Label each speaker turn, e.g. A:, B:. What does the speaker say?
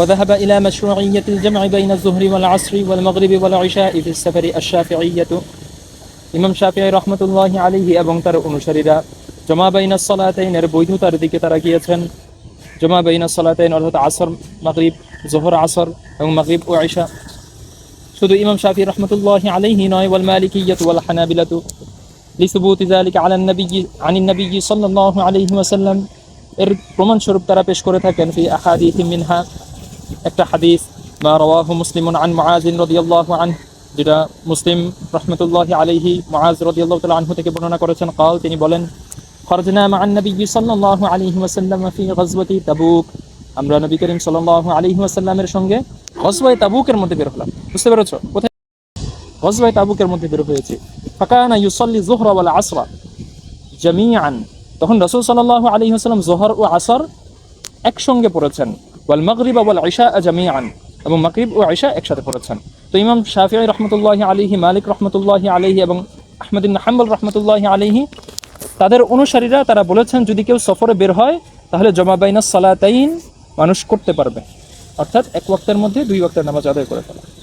A: وذهب إلى مشروعية الجمع بين الظهر والعصر والمغرب والعشاء في السفر الشافعية ইমাম শাফিঈ রহমতুল্লাহ আলাইহি এবং তার অনুসারীরা জমা বাইনা সলাতাইনের বৈধতার দিকে তারা গিয়েছেন জমা বাইনা সলাতাইন অর্থাৎ আসর মাগরিব জোহর আসর এবং মাগরিব ও আয়সা শুধু ইমাম শাফি রহমতুল্লাহ আলাইহি নয় ওয়াল মালিকিয়াত ওয়াল হানাবিলাতু লিসুবুত যালিকা আলা নবী আন নবী সাল্লাল্লাহু আলাইহি ওয়াসাল্লাম এর প্রমাণ স্বরূপ তারা পেশ করে থাকেন ফি আহাদিথ মিনহা একটা হাদিস বা রওয়াহ মুসলিমন আন মায়াজিন রদিয়াল্লাহ আন যেটা মুসলিম রহমতুল্লাহ আলিহি মায়াজ রদিয়াল্লাহ তাল আনহু থেকে বর্ণনা করেছেন। কাল তিনি বলেন, খরজনা মান নবী সাল্লাহ আলহি ওয়াসাল্লাম ফি গজবতি তাবুক। আমরা নবী করিম সাল্লাহ আলহি ওয়াসাল্লামের সঙ্গে গজবাই তাবুকের মধ্যে বের হলাম। বুঝতে পেরেছ? কোথায়? গজবাই তাবুকের মধ্যে বের হয়েছে। ফাকানা ইউসল্লি জোহরাওয়ালা আসরা জামিয়ান তখন রসুল সাল্লাহ আলী হাসলাম জোহর ও আসর একসঙ্গে পড়েছেন। ওয়াল মাগরিব ওয়াল ইশা জামিআন। এবং মাগরিব ও ইশা একসাথে পড়েছেন। তো ইমাম শাফিআ রহমতুল্লাহ আলাইহি, মালিক রহমতুল্লাহ আলাইহি এবং আহমদিন হাম্বল রহমতুল্লাহ আলাইহি, তাদের অনুসারীরা তারা বলেছেন, যদি কেউ সফরে বের হয়, তাহলে জমাবাইনা সালাতাইন মানুষ করতে পারবে। অর্থাৎ এক ওয়াক্তের মধ্যে দুই ওয়াক্তের নামাজ আদায় করে ফেলা।